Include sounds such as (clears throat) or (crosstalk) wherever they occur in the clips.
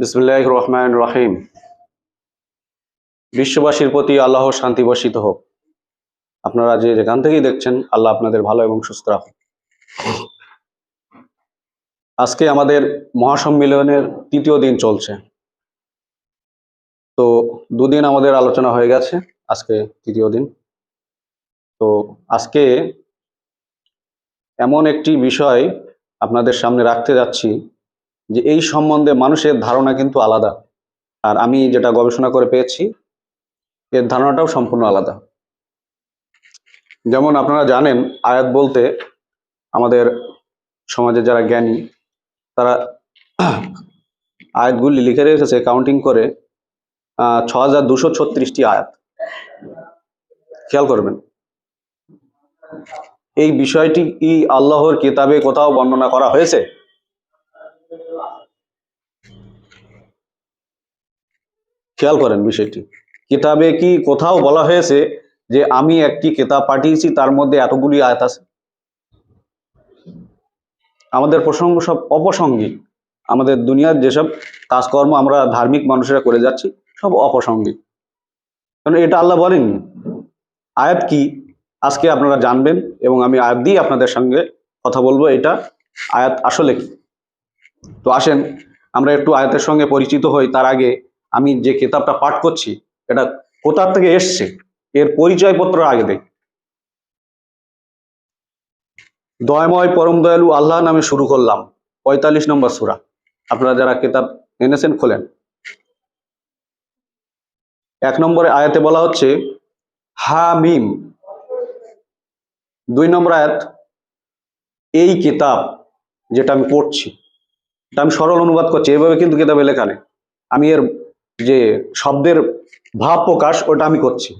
বিসমুল্লাহ রহমান রহিম বিশ্ববাসীর প্রতি আল্লাহ শান্তি বর্ষিত হোক। আপনারা যে যেখান থেকেই দেখছেন, আল্লাহ আপনাদের ভালো এবং সুস্থ রাখুন আজকে আমাদের মহাসম্মেলনের তৃতীয় দিন চলছে। তো দুদিন আমাদের আলোচনা হয়ে গেছে, আজকে তৃতীয় দিন। তো আজকে এমন একটি বিষয় আপনাদের সামনে রাখতে যাচ্ছি যে এই সম্বন্ধে মানুষের ধারণা কিন্তু আলাদা। আর আমি যেটা গবেষণা করে পেয়েছি, এর ধারণাটাও সম্পূর্ণ আলাদা। যেমন আপনারা জানেন, আয়াত বলতে আমাদের সমাজে যারা জ্ঞানী, তারা আয়াতগুলি লিখে রেখেছে কাউন্টিং করে ছ হাজার দুশো ছত্রিশটি আয়াত। খেয়াল করবেন। এই বিষয়টি কি আল্লাহর কিতাবে কোথাও বর্ণনা করা হয়েছে? খেয়াল করেন বিষয়টি। কিতাবে কি কোথাও বলা হয়েছে যে আমি একটি কেতাব পাঠিয়েছি, তার মধ্যে এতগুলি আয়াত আছে? আমাদের প্রসঙ্গ সব অপসঙ্গিক আমাদের দুনিয়ার যেসব কাজকর্ম আমরা ধার্মিক মানুষেরা করে যাচ্ছি, সব অপসঙ্গিক কারণ এটা আল্লাহ বলেননি আয়াত কি? আজকে আপনারা জানবেন এবং আমি আয়াত দিয়ে আপনাদের সঙ্গে কথা বলব, এটা আয়াত আসলে কি? তো আসেন, আমরা একটু আয়াতের সঙ্গে পরিচিত হই, তার আগে আমি যে কিতাবটা পাঠ করছি, এটা কোথা থেকে এসছে? এর পরিচয়পত্র আগে দেখ দয়াময় পরম দয়ালু আল্লাহ নামে শুরু করলাম। পঁয়তাল্লিশ নম্বর সুরা। আপনারা যারা কিতাব এনেছেন, খোলেন। এক নম্বরে আয়াতে বলা হচ্ছে, হা মিম। দুই নম্বর আয়াত, এই কিতাব যেটা আমি পড়ছি। এটা আমি সরল অনুবাদ করছি। এভাবে কিন্তু কিতাবে লেখা নেই। আমি এর যে শব্দের ভাব প্রকাশ ওটা আমি করছি।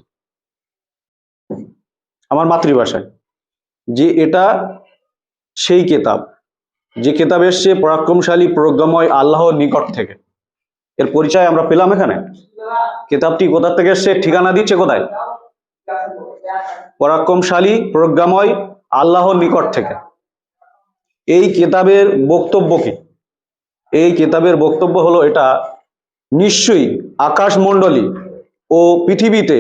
আমার মাতৃভাষায়। যে এটা সেই কেতাব। যে কেতাব এসছে পরাক্রমশালী প্রজ্ঞাময় আল্লাহর নিকট থেকে। এর পরিচয় আমরা পেলাম এখানে। কেতাবটি কোথা থেকে এসছে? ঠিকানা দিচ্ছে কোথায়? পরাক্রমশালী প্রজ্ঞাময় আল্লাহর নিকট থেকে। এই কেতাবের বক্তব্য কি? এই কেতাবের বক্তব্য হলো এটা নিশ্চয়ই আকাশমণ্ডলী ও পৃথিবীতে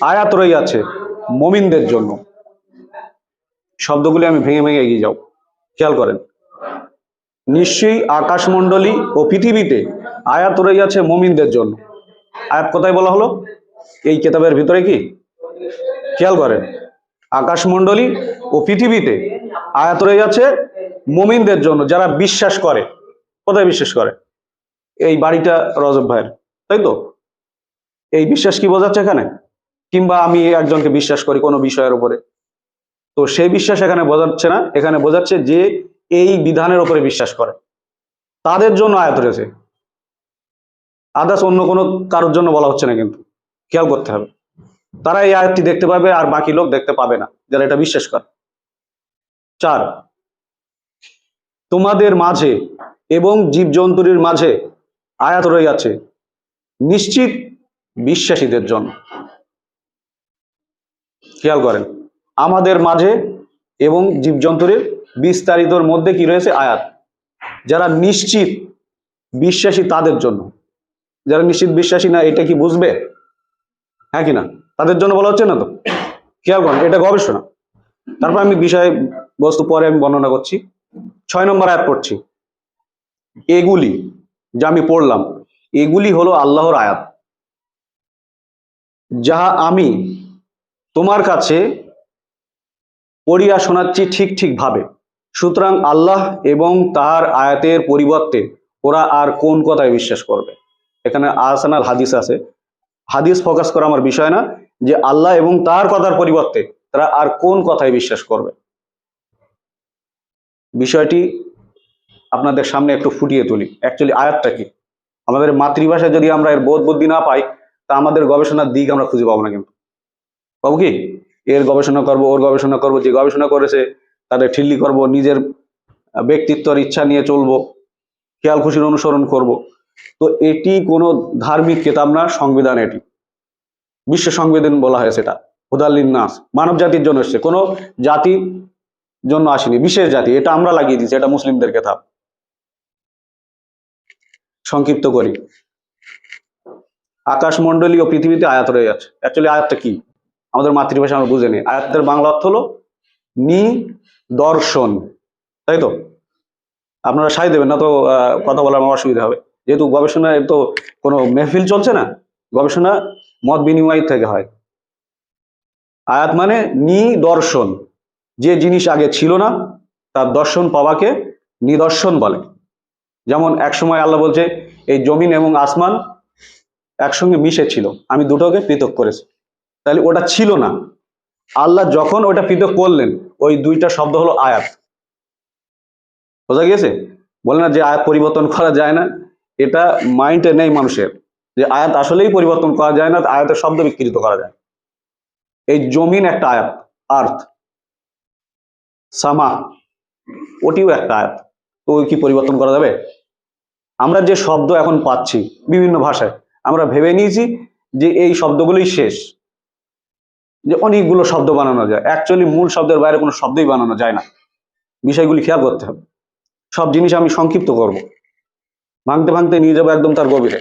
আয়াত রইয়াছে মমিনদের জন্য। শব্দগুলি আমি ভেঙে ভেঙে এগিয়ে যাও। খেয়াল করেন। নিশ্চয়ই আকাশমণ্ডলী ও পৃথিবীতে আয়াত রইয়াছে মমিনদের জন্য। আয়াত কোথায় বলা হলো? এই কেতাবের ভিতরে কি? খেয়াল করেন। আকাশমণ্ডলী ও পৃথিবীতে আয়াত রইয়াছে মমিনদের জন্য, যারা বিশ্বাস করে। কোথায় বিশ্বাস করে? এই বাড়িটা রজব ভাইয়ের, তাই তো? এই বিশ্বাস কি বোঝাচ্ছে এখানে? কিংবা আমি একজনকে বিশ্বাস করি কোনো বিষয়ের উপরে? তো সেই বিশ্বাস এখানে বোঝাচ্ছে না, এখানে বোঝাচ্ছে যে এই বিধানের উপরে বিশ্বাস করে। তাদের জন্য আয়াত রয়েছে। আদার্স অন্য কোনো কারোর জন্য বলা হচ্ছে না কিন্তু। খেয়াল করতে হবে। তারা এই আয়াতটি দেখতে পাবে আর বাকি লোক দেখতে পাবে না, যারা এটা বিশ্বাস করে। চার, তোমাদের মাঝে এবং জীবজন্তুর মাঝে আয়াত রইয়াছে নিশ্চিত বিশ্বাসীদের জন্য। খেয়াল করেন, আমাদের মাঝে এবং জীবজন্তুর বিস্তারিতর মধ্যে কি রয়েছে আয়াত? যারা নিশ্চিত বিশ্বাসী তাদের জন্য। যারা নিশ্চিত বিশ্বাসী না, এটা কি বুঝবে? হ্যাঁ কি না? তাদের জন্য বলা হচ্ছে না তো? খেয়াল করেন, এটা গবেষণা। তারপর আমি বিষয়, বস্তু পরে আমি বর্ণনা করছি। ছয় নম্বর আয়াত পড়ছি। এগুলি যা আমি পড়লাম, এগুলি হলো আল্লাহর আয়াত। যাহা আমি তোমার কাছে পড়িয়া শোনাচ্ছি ঠিক ঠিক ভাবে সুতরাং আল্লাহ এবং তার আয়াতের পরিবর্তে ওরা আর কোন কথায় বিশ্বাস করবে? এখানে আসানাল হাদিস আছে। হাদিস ফোকাস করা আমার বিষয় না, যে আল্লাহ এবং তার কথার পরিবর্তে তারা আর কোন কথায় বিশ্বাস করবে? বিষয়টি আপনাদের সামনে একটু ফুটিয়ে তুলি। অ্যাকচুয়ালি আয়াতটা কি? আমাদের মাতৃভাষায় যদি আমরা এর বোধ বুদ্ধি না পাই, তা আমাদের গবেষণার দিক আমরা খুঁজে পাবো না কিন্তু। পাবো কি? এর গবেষণা করব, ওর গবেষণা করব, যে গবেষণা করেছে, তাদের ঠিল্লি করব, নিজের ব্যক্তিত্বর ইচ্ছা নিয়ে চলবো, খেয়াল খুশির অনুসরণ করব। তো এটি কোনো ধার্মিক কেতাব না, সংবিধান এটি। বিশ্ব সংবিধান বলা হয়েছে এটা হুদাল্লিন নাস। মানব জাতির জন্য এসছে। কোনো জাতির জন্য আসেনি। বিশেষ জাতি। এটা আমরা লাগিয়ে দিয়েছি। এটা মুসলিমদের কেতাব। সংক্ষিপ্ত করি। আকাশমণ্ডলী ও পৃথিবীতে আয়াত রয়ে আছে অ্যাকচুয়ালি আয়াতটা কি? আমাদের মাতৃভাষা আমরা বুঝে নিই। আয়াতের বাংলা অর্থ হলো নি দর্শন তাই তো? আপনারা সাই দেবেন, না তো কথা বলার আমার অসুবিধা হবে। যেহেতু গবেষণায় তো কোনো মেহফিল চলছে না, গবেষণা মত বিনিময় থেকে হয়। আয়াত মানে নিদর্শন। যে জিনিস আগে ছিল না, তার দর্শন পাওয়াকে নিদর্শন বলে। যেমন এক সময় আল্লাহ বলছে, এই জমিন এবং আসমান একসঙ্গে মিশে ছিল। আমি দুটোকে পৃথক করেছি। তাহলে ওটা ছিল না। আল্লাহ যখন ওটা পৃথক করলেন, ওই দুইটা শব্দ হলো আয়াত। বোঝা গিয়েছে? বলে না যে আয়াত পরিবর্তন করা যায় না। এটা মাইন্ডে নেই মানুষের। যে আয়াত আসলেই পরিবর্তন করা যায় না, আয়াতের শব্দ বিকৃত করা যায়। এই জমিন একটা আয়াত, আর্থ। সামা, ওটিও একটা আয়াত। তো কি পরিবর্তন করা যাবে? আমরা যে শব্দ এখন পাচ্ছি বিভিন্ন ভাষায়, আমরা ভেবে নিয়েছি যে এই শব্দগুলোই শেষ। যে অনেকগুলো শব্দ বানানো যায়। অ্যাকচুয়ালি মূল শব্দের বাইরে কোনো শব্দই বানানো যায় না। বিষয়গুলি খেয়াল করতে হবে। সব জিনিস আমি সংক্ষিপ্ত করব। ভাঙতে ভাঙতে নিয়ে যাব একদম তার গভীরে।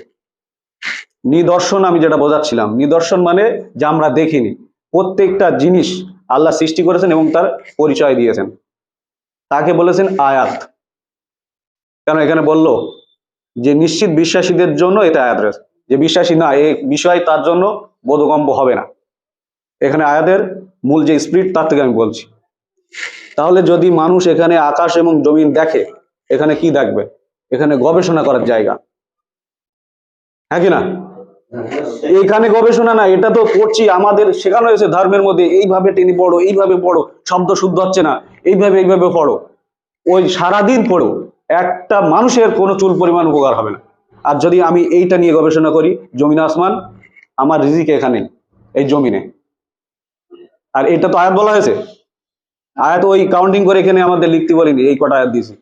নিদর্শন আমি যেটা বোঝাচ্ছিলাম। নিদর্শন মানে যা আমরা দেখিনি। প্রত্যেকটা জিনিস আল্লাহ সৃষ্টি করেছেন এবং তার পরিচয় দিয়েছেন। তাকে বলেছেন আয়াত। কেন এখানে বলল? যে নিশ্চিত বিশ্বাসীদের জন্য এটা রয়েছে। যে বিশ্বাসী না এই বিষয় তার জন্য বোধগম্য হবে না। এখানে আয়াতের মূল যে স্পিরিট তার থেকে আমি বলছি। তাহলে যদি মানুষ এখানে আকাশ এবং জমিন দেখে, এখানে কি দেখবে? এখানে গবেষণা করার জায়গা। হ্যাঁ কিনা এখানে গবেষণা না, এটা তো পড়ছি আমাদের শেখানো হয়েছে ধর্মের মধ্যে, এইভাবে টেনে পড়ো, এইভাবে পড়ো, শব্দ শুদ্ধ হচ্ছে না, এইভাবে এইভাবে পড়ো। ওই সারাদিন পড়ো। একটা মানুষের কোনো চুল পরিমাণ উপকার হবে না। আর যদি আমি এইটা নিয়ে গবেষণা করি, জমিন আসমান, আমার রিজিক এখানে, এই জমিনে। আর এটা তো আয়াত বলা হয়েছে। আয়াত ওই কাউন্টিং করে এখানে আমাদের লিখতে বলিনি, এই কটা আয়াত দিয়েছি।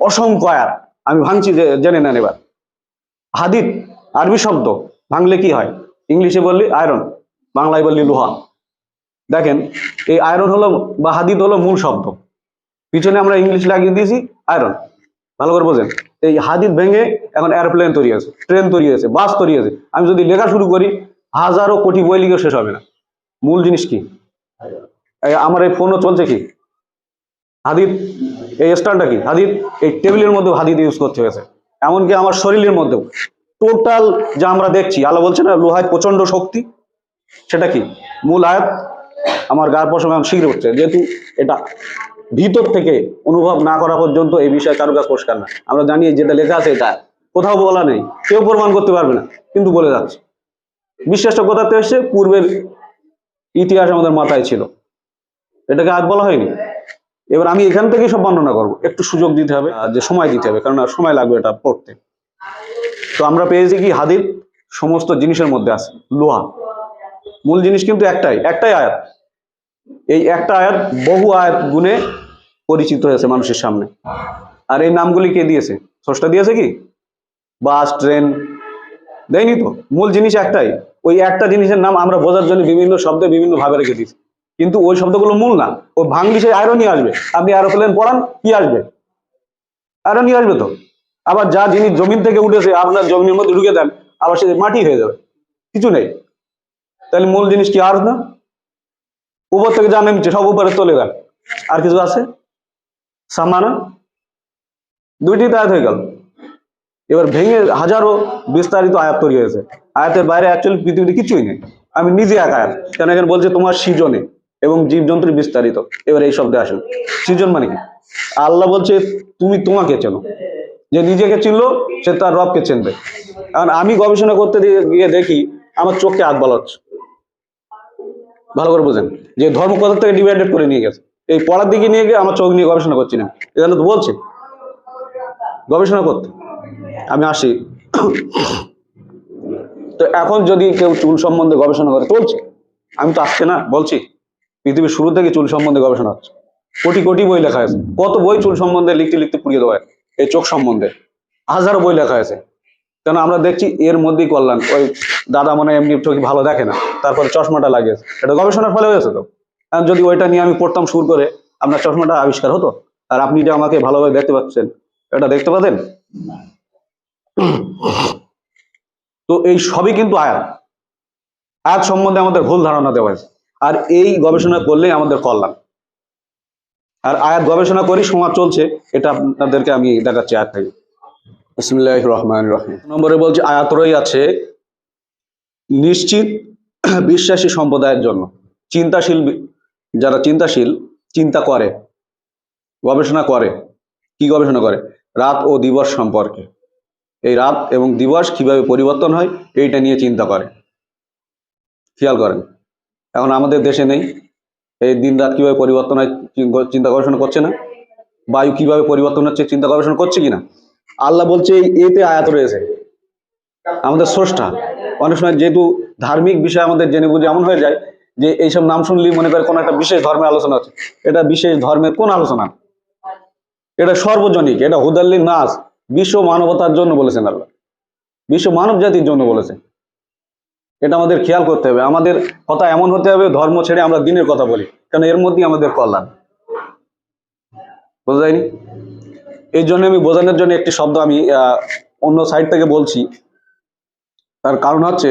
অসংখ্য আয়াত। আমি ভাঙছি জেনে নেন এবার। হাদিদ, আরবি শব্দ, ভাঙলে কি হয়? ইংলিশে বললি আয়রন বাংলায় বললি লোহা। দেখেন, এই আয়রন হলো বা হাদিদ হলো মূল শব্দ। পিছনে আমরা ইংলিশ লাগিয়ে দিয়েছি আয়রন ভালো করে বোঝেন। এই হাদিদ ভেঙে এখন এয়ারপ্লেন তৈরি আছে ট্রেন তৈরি আছে বাস তৈরি আছে আমি যদি লেখা শুরু করি, হাজারো কোটি বই লিখেও শেষ হবে না। মূল জিনিস কি? আমার এই ফোনও চলছে কি? হাদিদ, এই স্ট্যান্ডটা কি? হাদিদ, এই টেবিলের মধ্যেও হাদিদ ইউজ করতে হয়েছে। এমনকি আমার শরীরের মধ্যেও। টোটাল যা আমরা দেখছি, আল্লাহ বলছে না, লোহায় প্রচণ্ড শক্তি। সেটা কি? মূল আয়াত। আমার গার পশম শীঘ্র হচ্ছে যেহেতু এটা ভিতর থেকে অনুভব না করা পর্যন্ত এই বিষয়ে কারও কাছে পরিষ্কার না। আমরা জানি যেটা লেখা আছে এটা। কোথাও বলা নেই। কেউ প্রমাণ করতে পারবে না। কিন্তু বলে যাচ্ছে। বিশ্বাসটা কোথাতে এসছে? পূর্বের ইতিহাস আমাদের মাথায় ছিল। এটাকে আজ বলা হয়নি। এবার আমি এখান থেকেই সব বর্ণনা করব। একটু সুযোগ দিতে হবে যে সময় দিতে হবে, কারণ সময় লাগবে এটা পড়তে। তো আমরা পেয়েছি কি? হাদির সমস্ত জিনিসের মধ্যে আছে। লোহা। মূল জিনিস কিন্তু একটাই। একটাই আয়াত। এই একটা আয়াত, বহু আয়াত গুণে পরিচিত হয়েছে মানুষের সামনে। আর এই নামগুলি কে দিয়েছে? স্রষ্টা দিয়েছে কি? বাস, ট্রেন, দেয়নি তো? মূল জিনিস একটাই, ওই একটা জিনিসের নাম আমরা বোঝার জন্য বিভিন্ন শব্দে বিভিন্ন ভাবে রেখে দিচ্ছি কিন্তু ওই শব্দগুলো মূল না, ও ভাঙলি সেই আয়রনই আসবে। আপনি এরোপ্লেন পড়ান, কি আসবে? আয়রনই আসবে তো। আবার যা জিনিস জমিন থেকে উঠেছে, আপনার জমিনের মধ্যে ঢুকে দেন, আবার সে মাটি হয়ে যাবে। কিছু নেই। তাহলে মূল জিনিস কি আর না? উপর থেকে যা নেমছে, সব উপরে চলে গেল। আর কিছু আছে? সামানা। দুইটি আয়াত হয়ে গেল। এবার ভেঙে হাজারো বিস্তারিত আয়াত তৈরি হয়েছে। আয়াতের বাইরে অ্যাকচুয়ালি পৃথিবীতে কিছুই নেই। আমি নিজে এক আয়াত। কেন এখানে বলছে তোমার সৃজনে এবং জীবজন্তুর বিস্তারিত। এবার এই শব্দে আসুন। সৃজন মানে কি? আল্লাহ বলছে, তুমি তোমাকে চেনো। যে নিজেকে চিনলো, সে তার রবকে চিনবে। কারণ আমি গবেষণা করতে গিয়ে দেখি, আমার চোখকে হাত বলা হচ্ছে ভালো করে বোঝেন। যে ধর্ম কোথা থেকে ডিভাইডেড করে নিয়ে গেছে। এই পড়ার দিকে নিয়ে গিয়ে আমার চোখ নিয়ে গবেষণা করছি না। এখানে তো বলছে। গবেষণা করতে। আমি আসি। তো এখন যদি কেউ চুল সম্বন্ধে গবেষণা করে, চলছে। আমি তো আসছে না, বলছি। পৃথিবীর শুরু থেকে চুল সম্বন্ধে গবেষণা হচ্ছে। কোটি কোটি বই লেখা আছে কত বই চুল সম্বন্ধে লিখতে লিখতে পুড়িয়ে দেওয়া এই চোখ সম্বন্ধে। হাজারো বই লেখা আছে কেন আমরা দেখছি এর মধ্যেই করলাম ওই দাদা মনে এমনি চোখে ভালো দেখে না। তারপরে চশমাটা লাগিয়েছে। এটা গবেষণার ফলে হয়েছে তো। এখন যদি ওইটা নিয়ে আমি পড়তাম শুরু করে, আপনার চশমাটা আবিষ্কার হতো? আর আপনি যে আমাকে ভালোভাবে দেখতে পাচ্ছেন, এটা দেখতে পাতেন তো এই সবই কিন্তু আয়াত। আয়াত সম্বন্ধে আমাদের ভুল ধারণা দেওয়া হয়েছে। আর এই গবেষণা করলেই আমাদের কল্যাণ। আর আয়াত গবেষণা করি সমাজ চলছে, এটা আপনাদেরকে আমি দেখাচ্ছি আয়াত থেকে। রহমান রহিম। নম্বরে বলছে, আয়াতরই আছে, নিশ্চিত (clears throat) বিশ্বাসী সম্প্রদায়ের জন্য। চিন্তাশীল যারা চিন্তাশীল, চিন্তা করে, গবেষণা করে, কি গবেষণা করে? রাত ও দিবস সম্পর্কে। এই রাত এবং দিবস কীভাবে পরিবর্তন হয়, এইটা নিয়ে চিন্তা করে। খেয়াল করেন। এখন আমাদের দেশে নেই, এই দিন রাত কীভাবে পরিবর্তন হয় চিন্তা গবেষণা করছে না? বায়ু কীভাবে পরিবর্তন হচ্ছে, চিন্তা গবেষণা করছে কিনা? আল্লাহ বলছে এতে আয়াত রয়েছে। আমাদের স্রষ্টা, অনেক সময় যেহেতু ধার্মিক বিষয় আমাদের জেনে বুঝে এমন হয়ে যায় যে এইসব নাম শুনলেই মনে করে কোনো একটা বিশেষ ধর্মের আলোচনা হচ্ছে। এটা বিশেষ ধর্মের কোন আলোচনা? এটা সর্বজনিক, এটা হুদাল্লিন নাস, বিশ্ব মানবতার জন্য বলেছেন আল্লাহ। বিশ্ব মানব জাতির জন্য বলেছেন। এটা আমাদের খেয়াল করতে হবে। আমাদের কথা এমন হতে হবে, ধর্ম ছেড়ে আমরা দিনের কথা বলি কারণ এর মধ্যেই আমাদের কল্যাণ। বোঝা যায়নি? এই জন্য আমি বোঝানোর জন্য একটি শব্দ আমি অন্য সাইড থেকে বলছি। তার কারণ হচ্ছে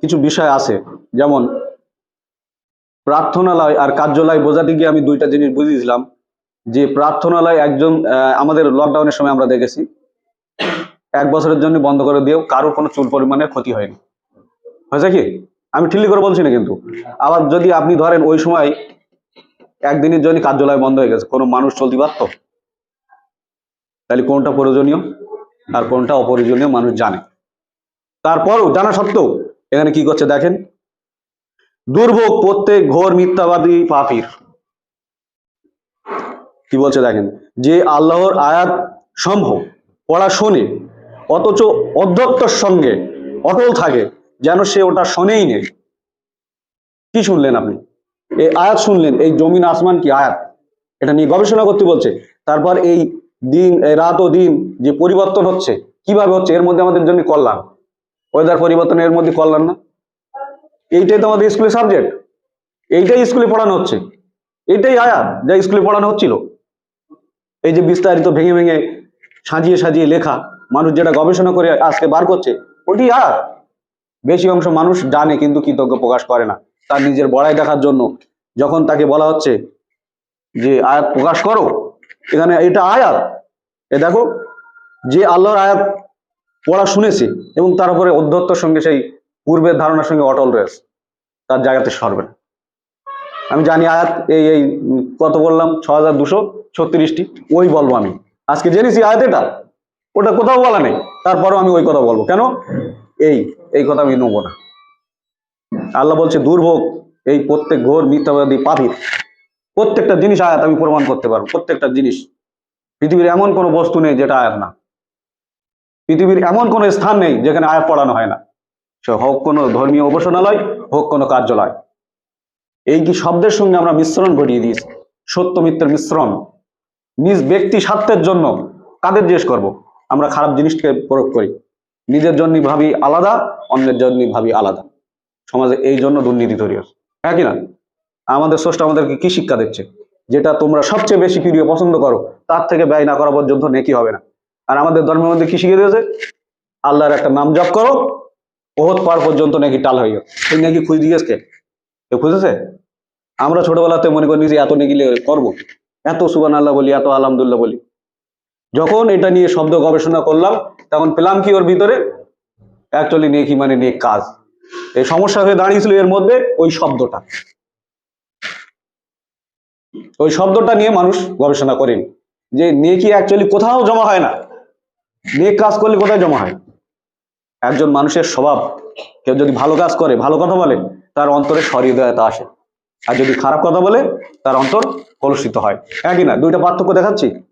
কিছু বিষয় আছে। যেমন, প্রার্থনালয় আর কার্যালয় বোঝাতে গিয়ে আমি দুইটা জিনিস বুঝিয়েছিলাম। যে প্রার্থনালয় একজন আমাদের লকডাউনের সময় আমরা দেখেছি। এক বছরের জন্য বন্ধ করে দিয়েও কারোর কোনো চুল পরিমাণে ক্ষতি হয়নি। হয়েছে কি? আমি ঠিকই করে বলছি না কিন্তু। আবার যদি আপনি ধরেন ওই সময় একদিনের জন্য কার্যালয় বন্ধ হয়ে গেছে, কোনো মানুষ চলতে পারত? তাহলে কোনটা প্রয়োজনীয়? আর কোনটা অপ্রয়োজনীয় মানুষ জানে। তারপরও জানা সত্ত্বেও এখানে কি করছে দেখেন? দুর্ভোগ প্রত্যেক ঘোর মিথ্যাবাদী পাপির। কি বলছে দেখেন? যে আল্লাহর আয়াত সম্ভব পড়া শোনে, অথচ অধ্যক্ষর সঙ্গে অটল থাকে, যেন সে ওটা শোনেই নেই। কি শুনলেন আপনি? এই আয়াত শুনলেন, এই জমিন আসমান কি আয়াত? এটা নিয়ে গবেষণা করতে বলছে। তারপর এই দিন রাত ও দিন যে পরিবর্তন হচ্ছে, কীভাবে হচ্ছে? এর মধ্যে আমাদের জন্য কল্যাণ। ওয়েদার পরিবর্তন এর মধ্যে কল্যাণ না। এইটাই তো আমাদের স্কুলের সাবজেক্ট এইটাই স্কুলে পড়ানো হচ্ছে। এইটাই আয়াত যা স্কুলে পড়ানো হচ্ছিল। এই যে বিস্তারিত ভেঙে ভেঙে সাজিয়ে সাজিয়ে লেখা, মানুষ যেটা গবেষণা করে আজকে বার করছে, ওটি আয়াত। বেশি অংশ মানুষ জানে কিন্তু কৃতজ্ঞ প্রকাশ করে না। তার নিজের বড়াই দেখার জন্য যখন তাকে বলা হচ্ছে যে আয়াত প্রকাশ করো এখানে এটা আয়াত। এ দেখো, যে আল্লাহর আয়াত পড়া শুনেছে এবং তার উপরে অধ্যত্তর সঙ্গে সেই পূর্বের ধারণার সঙ্গে অটল রয়েছে, তার জায়গাতে সরবে আমি জানি আয়াত এই এই কত বললাম? ছ হাজার দুশো ছত্রিশটি, ওই বলব আমি। আজকে জেনেছি আয়াত এটা। ওটা কোথাও বলা নেই। তারপরেও আমি ওই কথা বলব। কেন? এই এই কথা আমি নেব না। আল্লাহ বলছে, দুর্ভোগ এই প্রত্যেক ঘোর মিথ্যাবাদী পাপির প্রত্যেকটা জিনিস আয়াত আমি প্রমাণ করতে পারব। প্রত্যেকটা জিনিস। পৃথিবীর এমন কোনো বস্তু নেই যেটা আয়াত না। পৃথিবীর এমন কোনো স্থান নেই যেখানে আয়াত পড়ানো হয় না। সে হোক কোনো ধর্মীয় উপাসনালয়, হোক কোনো কার্যালয়। এই কি শব্দের সঙ্গে আমরা মিশ্রণ ঘটিয়ে দিয়েছি? সত্য, মিথ্যের মিশ্রণ। নিজ ব্যক্তি স্বার্থের জন্য কাদের জিজ্ঞেস করব? আমরা খারাপ জিনিসকে প্রয়োগ করি। নিজের জন্য ভাবি আলাদা, অন্যের জন্য ভাবি আলাদা। সমাজে এই জন্য দুর্নীতি তৈরি হচ্ছে। হ্যাঁ কি না? আমাদের স্রষ্টা আমাদেরকে কি শিক্ষা দিচ্ছে? যেটা তোমরা সবচেয়ে বেশি প্রিয় পছন্দ করো, তার থেকে ব্যয় না করা পর্যন্ত নেকি হবে না। আর আমাদের ধর্মের মধ্যে কি শিখিয়ে দিয়েছে? আল্লাহর একটা নাম জপ করো, ওহত পার পর্যন্ত নাকি টাল গেল এই নাকি খুঁজ দিয়েছে কে? কেউ খুঁজেছে? আমরা ছোটবেলাতে মনে করি যে এত নেকি করব এত সুবান আল্লাহ বলি, এত আলহামদুল্লাহ বলি। যখন এটা নিয়ে শব্দ গবেষণা করলাম, তখন পেলাম কি ওর ভিতরে? অ্যাকচুয়ালি নেকি মানে নেক কাজ। এই সমস্যা হয়ে দাঁড়িয়েছিল এর মধ্যে ওই শব্দটা। ওই শব্দটা নিয়ে মানুষ গবেষণা করেন যে নেকি অ্যাকচুয়ালি কোথাও জমা হয় না? নেক কাজ করলে কোথায় জমা হয়? একজন মানুষের স্বভাব, কেউ যদি ভালো কাজ করে, ভালো কথা বলে, তার অন্তরে সহৃদয়তা আসে। আর যদি খারাপ কথা বলে, তার অন্তর কলুষিত হয়। একই না, দুইটা পার্থক্য দেখাচ্ছি।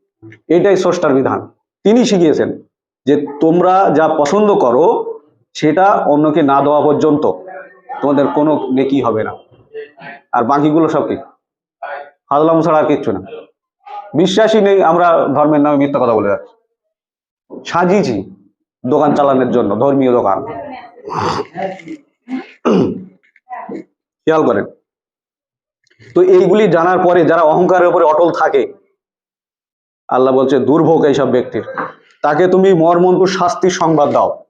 এটাই স্রষ্টার বিধান। তিনি শিখিয়েছেন যে তোমরা যা পছন্দ করো, সেটা অন্যকে না দেওয়া পর্যন্ত তোমাদের কোনো নেকি হবে না। আর বাকিগুলো সব কি? হাজলাম ছাড়া আর কিচ্ছু না। বিশ্বাসই নেই আমরা ধর্মের নামে মিথ্যা কথা বলে যাচ্ছি। সাজিয়েছি দোকান চালানোর জন্য, ধর্মীয় দোকান। খেয়াল করেন। তো এইগুলি জানার পরে যারা অহংকারের উপরে অটল থাকে, আল্লাহ বলছে, দুর্ভোগ এইসব ব্যক্তির। তাকে তুমি মর্মন্তুর শাস্তির সংবাদ দাও।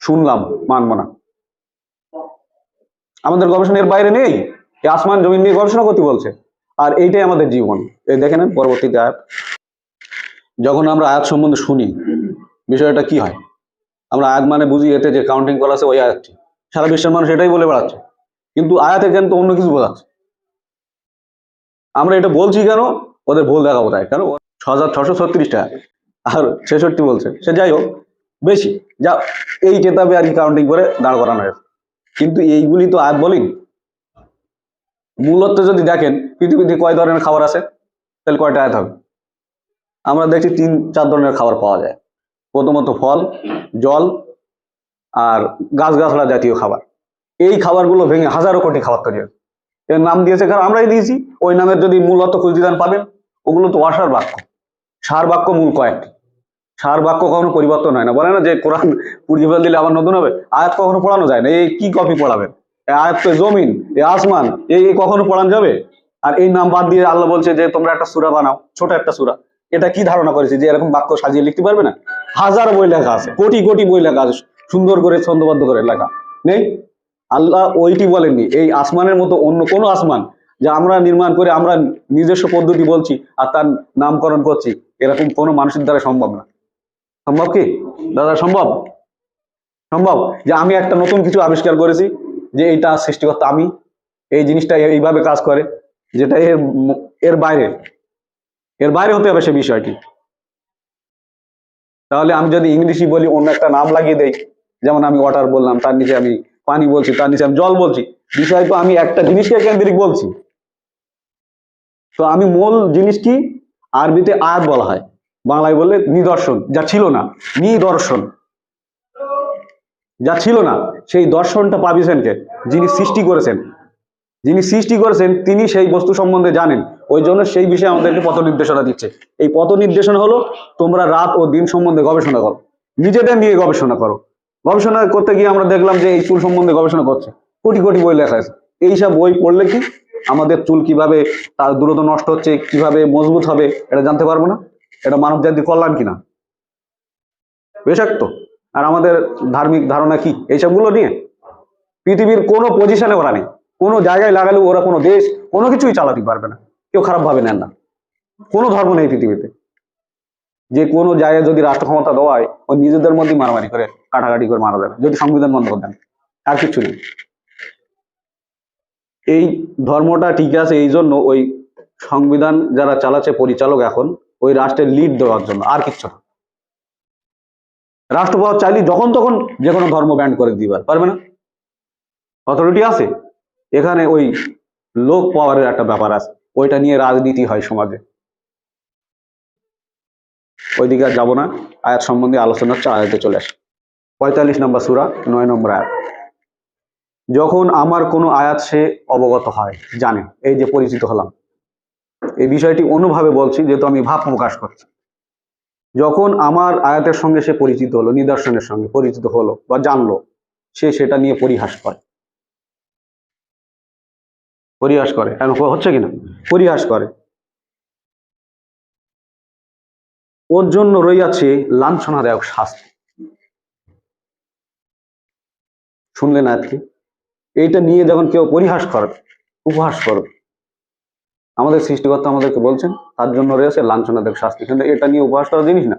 শুনলাম, মানব না। আমাদের গবেষণা এর বাইরে নেই। আসমান জমিন নিয়ে গবেষণা করতে বলছে। আর এইটাই আমাদের জীবন। এই দেখে নেন পরবর্তীতে আয়াত যখন আমরা আয়াত সম্বন্ধে শুনি, বিষয়টা কি হয়? আমরা আয়াত মানে বুঝি এতে যে কাউন্টিং করা আছে, ওই আয়াতটি। সারা বিশ্বের মানুষ এটাই বলে বেড়াচ্ছে। কিন্তু আয়াতে কেন তো অন্য কিছু বোঝাচ্ছে আমরা এটা বলছি কেন? ওদের ভুল দেখাবো তাই। কেন? ছ হাজার ছশো ছত্রিশ টাকা আর ছেষট্টি বলছে। সে যাই হোক, বেশি। যা, এই কেতাবে আর কি কাউন্টিং করে দাঁড় করানো হয়েছে। কিন্তু এইগুলি তো আয়াত বলিন। মূলত যদি দেখেন, পৃথিবীতে কয় ধরনের খাবার আছে? তাহলে কয়টা আয়াত হবে? আমরা দেখছি তিন, চার ধরনের খাবার পাওয়া যায়। প্রথমত ফল, জল আর গাছগাছড়া জাতীয় খাবার। এই খাবারগুলো ভেঙে হাজারো কোটি খাবার তৈরি হয়েছে। এর নাম দিয়েছে কারণ আমরাই দিয়েছি। ওই নামের যদি মূল অর্থ খুঁজদিদান পাবেন, ওগুলো তো অসার বাক্য। সার বাক্য মূল কয়েকটি। সার বাক্য কখনো পরিবর্তন হয় না। বলে না যে কোরআন পুড়িয়ে ফেল দিলে আবার নতুন হবে? আয়াত কখনো পড়ানো যায় না। এই কি কপি পড়াবেন? জমিন এই আসমান এই কখনো পড়ান যাবে? আর এই নাম বাদ দিয়ে আল্লাহ বলছে যে, তোমরা একটা সুরা বানাও, ছোট একটা সুরা। এটা কি ধারণা করেছে যে, এরকম বাক্য সাজিয়ে লিখতে পারবে না? হাজার বই লেখা আছে, কোটি কোটি বই লেখা আছে, সুন্দর করে ছন্দবদ্ধ করে লেখা। নেই? আল্লাহ ওইটি বলেননি, এই আসমানের মতো অন্য কোনো আসমান যা আমরা নির্মাণ করে আমরা নিজস্ব পদ্ধতি বলছি আর তার নামকরণ করছি, এরকম কোনো মানুষের দ্বারা সম্ভব না। সম্ভব কি? দাদা, সম্ভব? সম্ভব? যে আমি একটা নতুন কিছু আবিষ্কার করেছি যে এইটা সৃষ্টিকর্তা আমি এই জিনিসটা এইভাবে কাজ করে, যেটা এর এর বাইরে। এর বাইরে হতে হবে সে বিষয়টি। তাহলে আমি যদি ইংলিশই বলি, অন্য একটা নাম লাগিয়ে দেই, যেমন আমি ওয়াটার বললাম, তার নিচে আমি পানি বলছি, তার নিচে আমি জল বলছি, বিষয় তো আমি একটা জিনিসকে কেন্দ্রিক বলছি। তো আমি মূল জিনিস কি আরবিতে আয়াত বলা হয়। বাংলায় বললে নিদর্শন, যা ছিল না, নিদর্শন। যা ছিল না, সেই দর্শনটা পাবিছেন কে যিনি সৃষ্টি করেছেন। যিনি সৃষ্টি করেছেন, তিনি সেই বস্তু সম্বন্ধে জানেন। ওই জন্য সেই বিষয়ে আমাদেরকে পথ নির্দেশনা দিচ্ছে। এই পথ নির্দেশনা হলো, তোমরা রাত ও দিন সম্বন্ধে গবেষণা করো। নিজেদের নিয়ে গবেষণা করো। গবেষণা করতে গিয়ে আমরা দেখলাম যে এই চুল সম্বন্ধে গবেষণা করছে। কোটি কোটি বই লেখা আছে। এইসব বই পড়লে কি আমাদের চুল কীভাবে তার দ্রুত নষ্ট হচ্ছে, কীভাবে মজবুত হবে, এটা জানতে পারব না? এটা মানব জাতির কল্যাণ কিনা? বেশাক্ত আর আমাদের ধার্মিক ধারণা কি? এইসবগুলো নিয়ে পৃথিবীর কোনো পজিশনে ওরা নেই। কোনো জায়গায় লাগালেও ওরা কোনো দেশ, কোনো কিছুই চালাতে পারবে না। কেউ খারাপ ভাবে নেন না। কোনো ধর্ম নেই পৃথিবীতে। যে কোনো জায়গায় যদি রাষ্ট্র ক্ষমতা দেওয়ায় ওই নিজেদের মধ্যেই মারামারি করে, কাটাকাটি করে মারা যাবে যদি সংবিধান বন্ধ করে দেন আর কিছু নেই। এই ধর্মটা ঠিক আছে এই জন্য ওই সংবিধান যারা চালাচ্ছে, পরিচালক এখন, ওই রাষ্ট্রের লিড দেওয়ার জন্য। আর কিচ্ছু না। রাষ্ট্রপদ চাইলে যখন তখন যে কোনো ধর্ম ব্যান্ড করে দিবার পারবে না? অথরিটি আছে। এখানে ওই লোক পাওয়ারের একটা ব্যাপার আছে। ওইটা নিয়ে রাজনীতি হয় সমাজে। ওইদিকে আর যাব না। আয়াত সম্বন্ধে আলোচনা হচ্ছে, আয়াতে চলে আসে। পঁয়তাল্লিশ নম্বর সুরা, নয় নম্বর আয়াত। যখন আমার কোনো আয়াত সে অবগত হয়, জানে। এই যে পরিচিত হলাম। এই বিষয়টি অনুভাবে বলছি, যেহেতু আমি ভাব প্রকাশ করছি। যখন আমার আয়াতের সঙ্গে সে পরিচিত হলো, নিদর্শনের সঙ্গে পরিচিত হলো বা জানলো, সে সেটা নিয়ে পরিহাস করে। পরিহাস করে। এখন হচ্ছে কিনা? পরিহাস করে। ওর জন্য রইয়াছে লাঞ্ছনাদায়ক শাস্তি। শুনলেন আজকে এইটা নিয়ে যখন কেউ পরিহাস করবে, উপহাস করবে আমাদের সৃষ্টিকর্তা আমাদেরকে বলছেন, তার জন্য রয়েছে লাঞ্ছনাদায়ক শাস্তি। কিন্তু এটা নিয়ে উপহাস করার জিনিস না।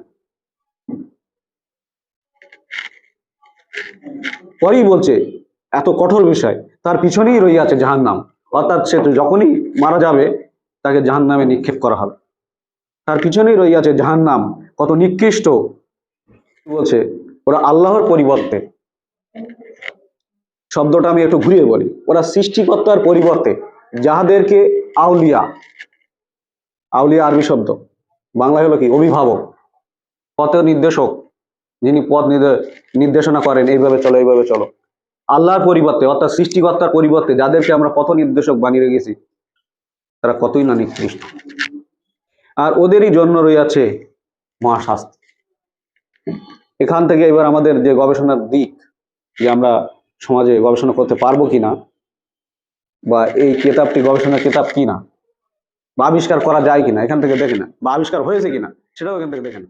পরেই বলছে, এত কঠোর বিষয়, তার পিছনেই রইয়াছে জাহান নাম অর্থাৎ সে যখনই মারা যাবে, তাকে জাহান নামে নিক্ষেপ করা হবে। তার পিছনেই রইয়াছে জাহান নাম কত নিকৃষ্ট। বলছে, ওরা আল্লাহর পরিবর্তে। শব্দটা আমি একটু ঘুরিয়ে বলি, ওরা সৃষ্টিকর্তার পরিবর্তে, যাহাদেরকে আউলিয়া। আউলিয়া আরবি শব্দ। বাংলা হলো কি? অভিভাবক, পথ নির্দেশক। যিনি পথ নির্দে- নির্দেশনা করেন, এইভাবে চলো এইভাবে চলো। আল্লাহর পরিবর্তে, অর্থাৎ সৃষ্টিকর্তার পরিবর্তে যাদেরকে আমরা পথ নির্দেশক বানিয়ে রেখেছি, তারা কতই না নিকৃষ্ট। আর ওদেরই জন্য রয়েছে মহাশাস্তি এখান থেকে এবার আমাদের যে গবেষণার দিক, যে আমরা সমাজে গবেষণা করতে পারব কিনা বা এই কেতাবটি গবেষণার কেতাব কিনা? বা আবিষ্কার করা যায় কিনা? এখান থেকে দেখে না বা আবিষ্কার হয়েছে কিনা? সেটাও এখান থেকে দেখে না